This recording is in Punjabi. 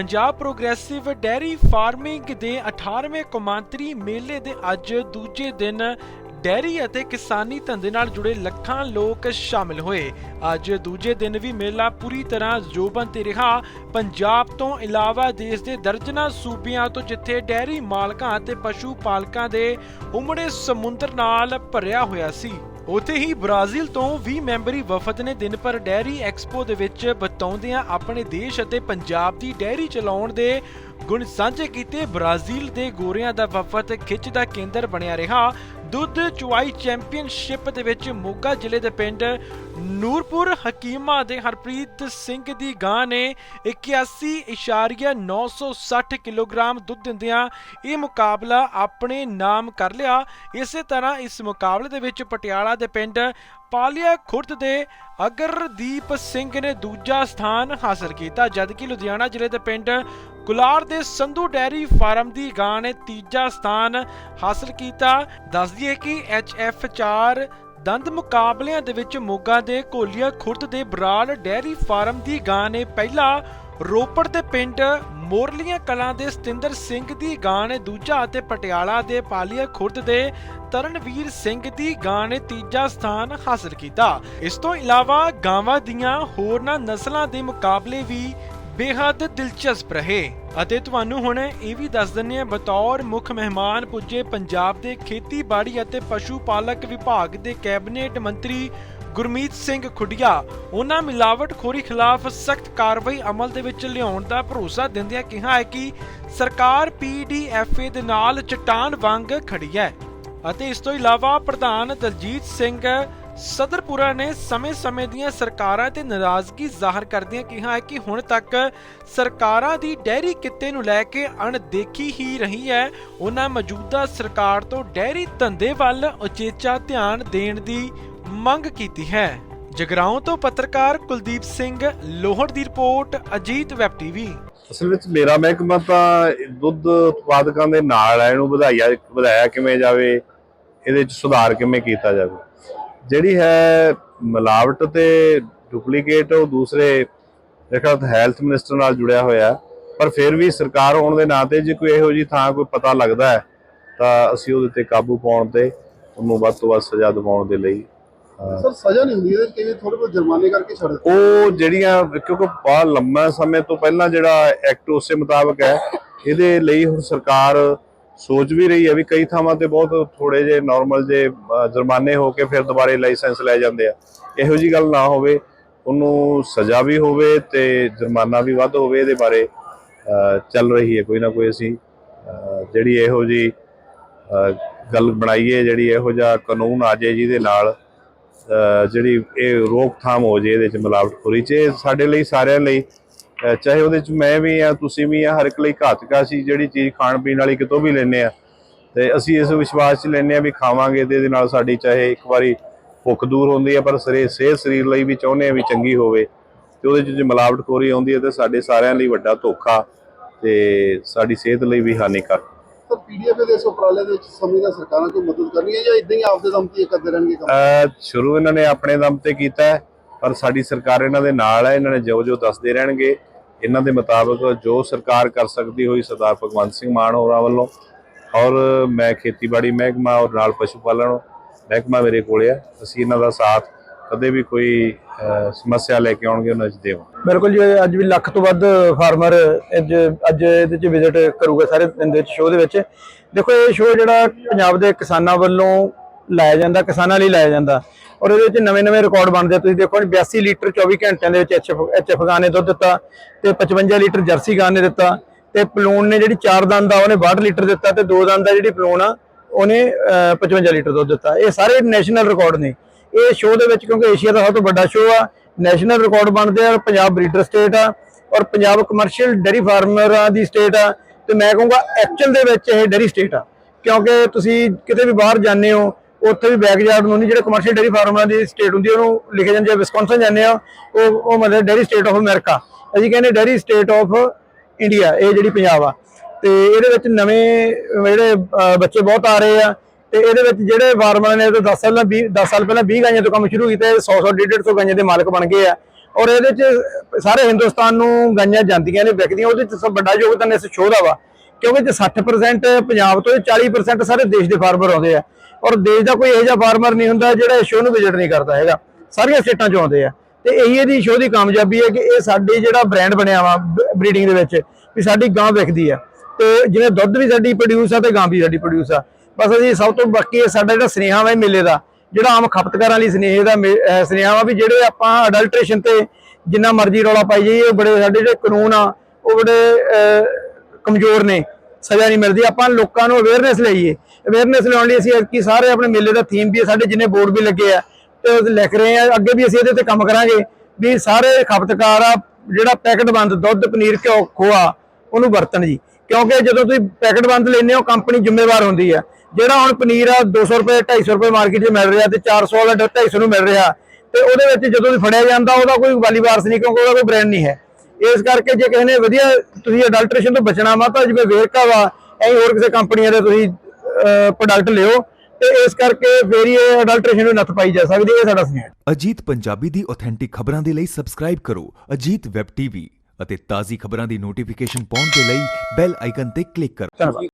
ਪੰਜਾਬ ਪ੍ਰੋਗਰੈਸਿਵ ਡੈਰੀ ਫਾਰਮਿੰਗ ਦੇ 18ਵੇਂ ਕੌਮਾਂਤਰੀ ਮੇਲੇ ਦੇ ਅੱਜ ਦੂਜੇ ਦਿਨ ਡੈਰੀ ਅਤੇ ਕਿਸਾਨੀ ਧੰਦੇ ਨਾਲ ਜੁੜੇ ਲੱਖਾਂ ਲੋਕ ਸ਼ਾਮਿਲ ਹੋਏ। ਅੱਜ ਦੂਜੇ ਦਿਨ ਵੀ ਮੇਲਾ ਪੂਰੀ ਤਰ੍ਹਾਂ ਜੋਬਨ ਤੇ ਰਿਹਾ। ਪੰਜਾਬ ਤੋਂ ਇਲਾਵਾ ਦੇਸ਼ ਦੇ ਦਰਜਨਾਂ ਸੂਬਿਆਂ ਤੋਂ ਜਿੱਥੇ ਡੈਰੀ ਮਾਲਕਾਂ ਅਤੇ ਪਸ਼ੂ ਪਾਲਕਾਂ ਦੇ ਉਮੜੇ ਸਮੁੰਦਰ ਨਾਲ ਭਰਿਆ ਹੋਇਆ ਸੀ। ਉੱਥੇ ਹੀ ਬ੍ਰਾਜ਼ੀਲ ਤੋਂ 20 ਮੈਂਬਰੀ ਵਫਦ ਨੇ ਦਿਨ ਭਰ ਡੈਰੀ ਐਕਸਪੋ ਦੇ ਵਿੱਚ ਬਤਾਉਂਦਿਆਂ ਆਪਣੇ ਦੇਸ਼ ਅਤੇ ਪੰਜਾਬ ਦੀ ਡੈਰੀ ਚਲਾਉਣ ਦੇ ਗੁਣ ਸਾਂਝੇ ਕੀਤੇ। ਬ੍ਰਾਜ਼ੀਲ ਦੇ ਗੋਰਿਆਂ ਦਾ ਵਫਦ ਖਿੱਚ ਦਾ ਕੇਂਦਰ ਬਣਿਆ ਰਿਹਾ। ਦੁੱਧ ਚੁਆਈ ਚੈਂਪੀਅਨਸ਼ਿਪ ਦੇ ਵਿੱਚ ਮੋਗਾ ਜ਼ਿਲ੍ਹੇ ਦੇ ਪਿੰਡ ਨੂਰਪੁਰ ਹਕੀਮਾ ਦੇ ਹਰਪ੍ਰੀਤ ਸਿੰਘ ਦੀ ਗਾਂ ਨੇ 81.960 ਕਿਲੋਗ੍ਰਾਮ ਦੁੱਧ ਦਿੰਦਿਆਂ ਇਹ ਮੁਕਾਬਲਾ ਆਪਣੇ ਨਾਮ ਕਰ ਲਿਆ। ਇਸੇ ਤਰ੍ਹਾਂ ਇਸ ਮੁਕਾਬਲੇ ਦੇ ਵਿੱਚ ਪਟਿਆਲਾ ਦੇ ਪਿੰਡ ਪਾਲੀਆ ਖੁਰਦ ਦੇ ਅਗਰਦੀਪ ਸਿੰਘ ਨੇ ਦੂਜਾ ਸਥਾਨ ਹਾਸਲ ਕੀਤਾ, ਜਦਕਿ ਲੁਧਿਆਣਾ ਜ਼ਿਲ੍ਹੇ ਦੇ ਪਿੰਡ ਕੁਲਾਰ ਦੇ ਸੰਧੂ ਡੈਰੀ ਫਾਰਮ ਦੀ ਗਾਂ ਨੇ ਤੀਜਾ ਸਥਾਨ ਹਾਸਲ ਕੀਤਾ। ਦੱਸ ਦਈਏ ਕਿ ਐਚਐਫ 4 ਦੰਦ ਮੁਕਾਬਲਿਆਂ ਦੇ ਵਿੱਚ ਮੋਗਾ ਦੇ ਕੋਲੀਆ ਖੁਰਦ ਦੇ ਬਰਾਲ ਡੈਰੀ ਫਾਰਮ ਦੀ ਗਾਂ ਨੇ ਪਹਿਲਾ, ਰੋਪੜ ਦੇ ਪਿੰਡ ਮੋਰਲੀਆਂ ਕਲਾਂ ਦੇ ਸਤਿੰਦਰ ਸਿੰਘ ਦੀ ਗਾਂ ਨੇ ਦੂਜਾ ਅਤੇ ਪਟਿਆਲਾ ਦੇ ਪਾਲੀਆ ਖੁਰਦ ਦੇ ਤਰਨਵੀਰ ਸਿੰਘ ਦੀ ਗਾਂ ਨੇ ਤੀਜਾ ਸਥਾਨ ਹਾਸਲ ਕੀਤਾ। ਇਸ ਤੋਂ ਇਲਾਵਾ ਗਾਵਾਂ ਦੀਆਂ ਹੋਰਨਾਂ ਨਸਲਾਂ ਦੇ ਮੁਕਾਬਲੇ ਵੀ ਬੇਹੱਦ ਦਿਲਚਸਪ ਰਹੇ ਅਤੇ ਤੁਹਾਨੂੰ ਹੁਣ ਇਹ ਵੀ ਦੱਸ ਦਿੰਨੇ ਆ ਬਤੌਰ ਮੁੱਖ ਮਹਿਮਾਨ ਪੁੱਜੇ ਪੰਜਾਬ ਦੇ ਖੇਤੀਬਾੜੀ ਅਤੇ ਪਸ਼ੂ ਪਾਲਕ ਵਿਭਾਗ ਦੇ ਕੈਬਨਿਟ ਮੰਤਰੀ ਗੁਰਮੀਤ ਸਿੰਘ ਖੁੱਡੀਆ। ਉਹਨਾਂ ਮਿਲਾਵਟਖੋਰੀ ਖਿਲਾਫ ਸਖਤ ਕਾਰਵਾਈ ਅਮਲ ਦੇ ਵਿੱਚ ਲਿਆਉਣ ਦਾ ਭਰੋਸਾ ਦਿੰਦਿਆਂ ਕਿਹਾ ਹੈ ਕਿ ਸਰਕਾਰ ਪੀਡੀਐਫਏ ਦੇ ਨਾਲ ਚਟਾਨ ਵਾਂਗ ਖੜੀ ਹੈ। ਅਤੇ ਇਸ ਤੋਂ ਇਲਾਵਾ ਪ੍ਰਧਾਨ ਦਲਜੀਤ ਸਿੰਘ ਸਦਰਪੁਰਾ ਨੇ ਸਮੇਂ-ਸਮੇਂ ਦੀਆਂ ਸਰਕਾਰਾਂ ਤੇ ਨਾਰਾਜ਼ਗੀ ਜ਼ਾਹਰ ਕਰਦਿਆਂ ਕਿਹਾ ਹੈ ਕਿ ਹੁਣ ਤੱਕ ਸਰਕਾਰਾਂ ਦੀ ਡੈਰੀ ਕਿੱਤੇ ਨੂੰ ਲੈ ਕੇ ਅਣਦੇਖੀ ਹੀ ਰਹੀ ਹੈ। ਉਹਨਾਂ ਮੌਜੂਦਾ ਸਰਕਾਰ ਤੋਂ ਡੈਰੀ ਧੰਦੇ ਵੱਲ ਉਚੇਚਾ ਧਿਆਨ ਦੇਣ ਦੀ ਮੰਗ ਕੀਤੀ ਹੈ। ਜਗਰਾਉਂ ਤੋਂ ਪੱਤਰਕਾਰ ਕੁਲਦੀਪ ਸਿੰਘ ਲੋਹੜ ਦੀ ਰਿਪੋਰਟ, ਅਜੀਤ ਵੈਬ ਟੀਵੀ। ਅਸਲ ਵਿੱਚ ਮੇਰਾ ਮਹਿਕਮਾ ਤਾਂ ਦੁੱਧ ਉਤਪਾਦਕਾਂ ਦੇ ਨਾਲ ਹੈ ਇਹਨੂੰ ਵਧਾਇਆ ਵਧਾਇਆ ਕਿਵੇਂ ਜਾਵੇ, ਇਹਦੇ ਵਿੱਚ ਸੁਧਾਰ ਕਿਵੇਂ ਕੀਤਾ ਜਾਵੇ? ਜਿਹੜੀ ਹੈ ਮਿਲਾਵਟ ਤੇ ਡੁਪਲੀਕੇਟ ਉਹ ਦੂਸਰੇ ਦੇਖਾ ਹੈਲਥ ਮਿਨਿਸਟਰ ਨਾਲ ਜੁੜਿਆ ਹੋਇਆ ਪਰ ਫਿਰ ਵੀ ਸਰਕਾਰ ਹੋਣ ਦੇ ਨਾਤੇ ਜੇ ਕੋਈ ਇਹੋ ਜੀ ਥਾਂ ਕੋਈ ਪਤਾ ਲੱਗਦਾ ਹੈ ਤਾਂ ਅਸੀਂ ਉਹਦੇ ਤੇ ਕਾਬੂ ਪਾਉਣ ਤੇ ਉਹਨੂੰ ਵੱਧ ਤੋਂ ਵੱਧ ਸਜ਼ਾ ਦਿਵਾਉਣ ਦੇ ਲਈ ਸਰ ਸਜ਼ਾ ਨਹੀਂ ਹੁੰਦੀ ਇਹਦੇ ਕਈ ਥੋੜੇ ਬਹੁਤ ਜੁਰਮਾਨੇ ਕਰਕੇ ਛੱਡ ਦਿੰਦੇ ਉਹ ਜਿਹੜੀਆਂ ਕਿਉਂਕਿ ਬਹੁਤ ਲੰਮਾ ਸਮੇਂ ਤੋਂ ਪਹਿਲਾਂ ਜਿਹੜਾ ਐਕਟ ਉਸੇ ਮੁਤਾਬਕ ਹੈ ਇਹਦੇ ਲਈ ਹੁਣ ਸਰਕਾਰ ਸੋਚ ਵੀ ਰਹੀ ਹੈ ਵੀ ਕਈ ਥਾਵਾਂ ਤੇ ਬਹੁਤ ਥੋੜੇ ਜੇ ਨਾਰਮਲ ਜੇ ਜੁਰਮਾਨੇ ਹੋ ਕੇ ਫਿਰ ਦੁਬਾਰੇ ਲਾਇਸੈਂਸ ਲੈ ਜਾਂਦੇ ਆ। ਇਹੋ ਜੀ ਗੱਲ ਨਾ ਹੋਵੇ, ਉਹਨੂੰ ਸਜ਼ਾ ਵੀ ਹੋਵੇ ਤੇ ਜੁਰਮਾਨਾ ਵੀ ਵੱਧ ਹੋਵੇ, ਇਹਦੇ ਬਾਰੇ ਚੱਲ ਰਹੀ ਹੈ ਕੋਈ ਨਾ ਕੋਈ ਅਸੀਂ ਜਿਹੜੀ ਇਹੋ ਜੀ ਗੱਲ ਬਣਾਈਏ, ਜਿਹੜੀ ਇਹੋ ਜਿਹਾ ਕਾਨੂੰਨ ਆ ਜਾਏ ਜਿਹਦੇ ਨਾਲ ਜਿਹੜੀ ਇਹ ਰੋਕਥਾਮ ਹੋ ਜੇ ਇਹਦੇ ਚ ਮਿਲਾਵਟਖੋਰੀ ਚ, ਇਹ ਸਾਡੇ ਲਈ, ਸਾਰਿਆਂ ਲਈ ਚਾਹੇ ਉਹਦੇ ਚ ਮੈਂ ਵੀ ਆ ਤੁਸੀਂ ਵੀ ਆ ਹਰ ਇੱਕ ਲਈ ਘਾਤਕਾ ਸੀ ਜਿਹੜੀ ਚੀਜ਼ ਖਾਣ ਪੀਣ ਵਾਲੀ ਕਿਤੋਂ ਵੀ ਲੈਨੇ ਆ ਤੇ ਅਸੀਂ ਇਸ ਵਿਸ਼ਵਾਸ ਚ ਲੈਨੇ ਆ ਵੀ ਖਾਵਾਂਗੇ ਤੇ ਇਹਦੇ ਨਾਲ ਸਾਡੀ ਚਾਹੇ ਇੱਕ ਵਾਰੀ ਭੁੱਖ ਦੂਰ ਹੁੰਦੀ ਹੈ ਪਰ ਸਰੇ ਸਿਹਤ ਸਰੀਰ ਲਈ ਵੀ ਚਾਹੁੰਦੇ ਆ ਵੀ ਚੰਗੀ ਹੋਵੇ। ਤੇ ਉਹਦੇ ਚ ਜੇ ਮਿਲਾਵਟਖੋਰੀ ਆਉਂਦੀ ਹੈ ਤੇ ਸਾਡੇ ਸਾਰਿਆਂ ਲਈ ਵੱਡਾ ਧੋਖਾ ਤੇ ਸਾਡੀ ਸਿਹਤ ਲਈ ਵੀ ਹਾਨੀਕਾਰਕ ਸਰ ਪੀਡੀਐਫ ਦੇ ਇਸ ਉਪਰਾਲੇ ਦੇ ਵਿੱਚ ਸਮੇਂ ਦਾ ਸਰਕਾਰਾਂ ਕੋਈ ਮਦਦ ਕਰਨੀ ਹੈ ਜਾਂ ਇਦਾਂ ਹੀ ਆਪਦੇ ਦਮ ਤੇ ਕਰਦੇ ਰਹਿਣਗੇ ਕੰਮ? ਸ਼ੁਰੂ ਇਹਨਾਂ ਨੇ ਆਪਣੇ ਦਮ ਤੇ ਕੀਤਾ ਪਰ ਸਾਡੀ ਸਰਕਾਰ ਇਹਨਾਂ ਦੇ ਨਾਲ ਹੈ ਇਹਨਾਂ ਨੇ ਜੋ ਜੋ ਦੱਸਦੇ ਰਹਿਣਗੇ। ਇਹਨਾਂ ਦੇ ਮੁਤਾਬਕ ਜੋ ਸਰਕਾਰ ਕਰ ਸਕਦੀ ਹੋਈ ਸਰਦਾਰ ਭਗਵੰਤ ਸਿੰਘ ਮਾਨ ਹੋਰਾਂ ਵੱਲੋਂ, ਔਰ ਮੈਂ ਖੇਤੀਬਾੜੀ ਮਹਿਕਮਾ ਔਰ ਨਾਲ ਪਸ਼ੂ ਪਾਲਣ ਮਹਿਕਮਾ ਮੇਰੇ ਕੋਲੇ ਆ, ਅਸੀਂ ਇਹਨਾਂ ਦਾ ਸਾਥ ਕਦੇ ਵੀ ਕੋਈ ਸਮੱਸਿਆ ਲੈ ਕੇ ਆਉਣਗੇ, ਉਹਨਾਂ 'ਚ ਦੇਵਾਂ ਬਿਲਕੁਲ ਜੀ ਅੱਜ ਵੀ ਲੱਖ ਤੋਂ ਵੱਧ ਫਾਰਮਰ ਅੱਜ ਇਹਦੇ ਚ ਵਿਜ਼ਿਟ ਕਰੂਗਾ ਸਾਰੇ ਦਿਨ ਦੇ ਸ਼ੋਅ ਦੇ ਵਿੱਚ। ਦੇਖੋ ਇਹ ਸ਼ੋਅ ਜਿਹੜਾ ਪੰਜਾਬ ਦੇ ਕਿਸਾਨਾਂ ਵੱਲੋਂ ਲਾਇਆ ਜਾਂਦਾ ਕਿਸਾਨਾਂ ਲਈ ਲਾਇਆ ਜਾਂਦਾ। ਔਰ ਇਹਦੇ ਵਿੱਚ ਨਵੇਂ-ਨਵੇਂ ਰਿਕਾਰਡ ਬਣਦੇ ਆ। ਤੁਸੀਂ ਦੇਖੋ ਜੀ 82 ਲੀਟਰ 24 ਘੰਟਿਆਂ ਦੇ ਵਿੱਚ ਐਚਐਫ ਐਚਐਫ ਗਾਂ ਨੇ ਦੁੱਧ ਦਿੱਤਾ ਤੇ 55 ਲੀਟਰ ਜਰਸੀ ਗਾਂ ਨੇ ਦਿੱਤਾ ਤੇ ਪਲੂਨ ਨੇ ਜਿਹੜੀ ਚਾਰ ਦੰਦ ਦਾ ਉਹਨੇ 62 ਲੀਟਰ ਦਿੱਤਾ ਤੇ ਦੋ ਦੰਦ ਦਾ ਜਿਹੜੀ ਪਲੂਨ ਆ ਉਹਨੇ ਅਹ, 55 ਲੀਟਰ ਦੁੱਧ ਦਿੱਤਾ। ਇਹ ਸਾਰੇ ਨੈਸ਼ਨਲ ਰਿਕਾਰਡ ਨੇ। ਇਹ ਸ਼ੋਅ ਦੇ ਵਿੱਚ ਕਿਉਂਕਿ ਏਸ਼ੀਆ ਦਾ ਸਭ ਤੋਂ ਵੱਡਾ ਸ਼ੋਅ ਆ ਨੈਸ਼ਨਲ ਰਿਕਾਰਡ ਬਣਦੇ ਆ ਪੰਜਾਬ ਬਰੀਡਰ ਸਟੇਟ ਆ ਔਰ ਪੰਜਾਬ ਕਮਰਸ਼ੀਅਲ ਡੇਰੀ ਫਾਰਮਰਾਂ ਦੀ ਸਟੇਟ ਆ ਤੇ ਮੈਂ ਕਹੂੰਗਾ ਐਕਚੁਅਲ ਦੇ ਵਿੱਚ ਇਹ ਡੇਰੀ ਸਟੇਟ ਆ। ਕਿਉਂਕਿ ਤੁਸੀਂ ਕਿਤੇ ਵੀ ਬਾਹਰ ਜਾਂਦੇ ਹੋ ਉੱਥੇ ਵੀ ਬੈਕਯਾਰਡ ਨੂੰ ਨਹੀਂ, ਜਿਹੜੇ ਕਮਰਸ਼ੀਅਲ ਡੇਰੀ ਫਾਰਮਰਾਂ ਦੀ ਸਟੇਟ ਹੁੰਦੀ ਉਹਨੂੰ ਲਿਖੇ ਜਾਂਦੇ ਆ ਵਿਸਕੌਨਸਨ ਜਾਂਦੇ ਆ, ਉਹ ਉਹ ਮਤਲਬ ਡੇਰੀ ਸਟੇਟ ਆਫ ਅਮਰੀਕਾ ਅਸੀਂ ਕਹਿੰਦੇ ਡੇਰੀ ਸਟੇਟ ਆਫ ਇੰਡੀਆ ਇਹ ਜਿਹੜੀ ਪੰਜਾਬ ਆ। ਤੇ ਇਹਦੇ ਵਿੱਚ ਨਵੇਂ, ਜਿਹੜੇ ਬੱਚੇ ਬਹੁਤ ਆ ਰਹੇ ਆ। ਤੇ ਇਹਦੇ ਵਿੱਚ ਜਿਹੜੇ ਫਾਰਮਰ ਨੇ ਤੇ 10 ਸਾਲ 20 10 ਸਾਲ ਪਹਿਲਾਂ 20 ਗਾਈਆਂ ਤੋਂ ਕੰਮ ਸ਼ੁਰੂ ਕੀਤਾ ਇਹ 100 100 150 ਗਾਈਆਂ ਦੇ ਮਾਲਕ ਬਣ ਗਏ ਆ। ਔਰ ਇਹਦੇ 'ਚ ਸਾਰੇ ਹਿੰਦੁਸਤਾਨ ਨੂੰ ਗਾਈਆਂ ਜਾਂਦੀਆਂ ਨੇ, ਵਿਕਦੀਆਂ, ਉਹਦੇ 'ਚ ਸਭ ਵੱਡਾ ਯੋਗਦਾਨ ਇਸ ਸ਼ੋਅ ਦਾ ਵਾ। ਕਿਉਂਕਿ ਜੇ 60% ਪੰਜਾਬ ਤੋਂ ਇਹ 40% ਸਾਰੇ ਦੇਸ਼ ਦੇ ਫਾਰਮਰ ਆਉਂਦੇ ਆ। ਔਰ ਦੇਸ਼ ਦਾ ਕੋਈ ਇਹੋ ਜਿਹਾ ਫਾਰਮਰ ਨਹੀਂ ਹੁੰਦਾ ਜਿਹੜਾ ਇਸ ਸ਼ੋਅ ਨੂੰ ਵਿਜ਼ਿਟ ਨਹੀਂ ਕਰਦਾ ਹੈਗਾ। ਸਾਰੀਆਂ ਸਟੇਟਾਂ 'ਚੋਂ ਆਉਂਦੇ ਆ। ਤੇ ਇਹੀ ਇਹਦੀ ਸ਼ੋਅ ਦੀ ਕਾਮਯਾਬੀ ਹੈ ਕਿ ਇਹ ਸਾਡੀ ਜਿਹੜਾ ਬ੍ਰਾਂਡ ਬਣਿਆ ਵਾ ਬਰੀਡਿੰਗ ਦੇ ਵਿੱਚ, ਵੀ ਸਾਡੀ ਗਾਂ ਵਿਕਦੀ ਆ। ਤੇ ਜਿਵੇਂ ਦੁੱਧ ਵੀ ਸਾਡੀ ਪ੍ਰੋਡਿਊਸ ਆ ਤੇ ਗਾਂ ਵੀ ਸਾਡੀ ਪ੍ਰੋਡਿਊਸ ਆ। ਬਸ ਅਸੀਂ ਸਭ ਤੋਂ ਬਾਕੀ ਇਹ ਸਾਡਾ ਜਿਹੜਾ ਸੁਨੇਹਾ ਵਾ ਇਹ ਮੇਲੇ ਦਾ, ਜਿਹੜਾ ਆਮ ਖਪਤਕਾਰਾਂ ਲਈ ਸੁਨੇਹੇ ਦਾ ਮੇ- ਸੁਨੇਹਾ ਵਾ ਵੀ ਜਿਹੜੇ ਆਪਾਂ ਅਡਲਟ੍ਰੇਸ਼ਨ ਤੇ ਜਿੰਨਾ ਮਰਜ਼ੀ ਰੌਲਾ ਪਾਈ ਜਾਈਏ ਬੜੇ ਸਾਡੇ ਜਿਹੜੇ ਕਾਨੂੰਨ ਆ, ਉਹ ਬੜੇ ਕਮਜ਼ੋਰ ਨੇ, ਸਜ਼ਾ ਨਹੀਂ ਮਿਲਦੀ। ਆਪਾਂ ਲੋਕਾਂ ਨੂੰ ਅਵੇਅਰਨੈਸ ਲਈਏ। ਅਵੇਅਰਨੈਸ ਲਿਆਉਣ ਲਈ ਅਸੀਂ ਕਿ ਸਾਰੇ ਆਪਣੇ ਮੇਲੇ ਦਾ ਥੀਮ ਵੀ ਸਾਡੇ ਜਿੰਨੇ ਬੋਰਡ ਵੀ ਲੱਗੇ ਆ, ਤੇ ਲਿਖ ਰਹੇ ਆ। ਅੱਗੇ ਵੀ ਅਸੀਂ ਇਹਦੇ ਤੇ ਕੰਮ ਕਰਾਂਗੇ, ਵੀ ਸਾਰੇ ਖਪਤਕਾਰ ਆ, ਜਿਹੜਾ ਪੈਕਟ ਬੰਦ, ਦੁੱਧ, ਪਨੀਰ, ਘਿਓ, ਖੋਆ, ਉਹਨੂੰ ਵਰਤਣ ਜੀ। ਕਿਉਂਕਿ ਜਦੋਂ ਤੁਸੀਂ ਪੈਕਟ ਬੰਦ ਲੈਂਦੇ ਹੋ, ਕੰਪਨੀ ਜ਼ਿੰਮੇਵਾਰ ਹੁੰਦੀ ਆ। ਜਿਹੜਾ ਹੁਣ ਪਨੀਰ ਆ 200 ਰੁਪਏ 250 ਰੁਪਏ ਮਾਰਕੀਟ 'ਚ ਮਿਲ ਰਿਹਾ ਤੇ 400 ਵਾਲਾ 250 ਨੂੰ ਮਿਲ ਰਿਹਾ। ਤੇ ਉਹਦੇ ਵਿੱਚ ਜਦੋਂ ਵੀ ਫੜਿਆ ਜਾਂਦਾ, ਉਹਦਾ ਕੋਈ ਵਾਲੀ ਵਾਰਸ ਨਹੀਂ, ਕਿਉਂਕਿ ਉਹਦਾ ਕੋਈ ਬ੍ਰਾਂਡ ਨਹੀਂ ਹੈ। ਇਸ ਕਰਕੇ ਜੇ ਕਿਸੇ ਨੇ ਵਧੀਆ ਤੁਸੀਂ ਅਡਲਟ੍ਰੇਸ਼ਨ ਤੋਂ ਬਚਣਾ ਵਾ ਤਾਂ ਜਿਵੇਂ ਵੇਰਕਾ ਵਾ ਐਂ ਹੋਰ ਕਿਸੇ ਕੰਪਨੀਆਂ ਦੇ ਤੁਸੀਂ ਪ੍ਰੋਡਕਟ ਲਿਓ ਤੇ ਇਸ ਕਰਕੇ ਫੇਰ ਇਹ ਅਡਲਟ੍ਰੇਸ਼ਨ ਨੂੰ ਨੱਥ ਪਾਈ ਜਾ ਸਕਦੀ ਹੈ ਸਾਡਾ ਸੁਨੇਹਾ ਅਜੀਤ ਪੰਜਾਬੀ ਦੀ ਆਥੈਂਟਿਕ ਖਬਰਾਂ ਦੇ ਲਈ ਸਬਸਕ੍ਰਾਈਬ ਕਰੋ ਅਜੀਤ ਵੈਬ ਟੀਵੀ ਅਤੇ ਤਾਜ਼ੀ ਖਬਰਾਂ ਦੀ ਨੋਟੀਫਿਕੇਸ਼ਨ ਪਾਉਣ ਦੇ ਲਈ ਬੈਲ ਆਈਕਨ ਤੇ ਕਲਿੱਕ ਕਰੋ।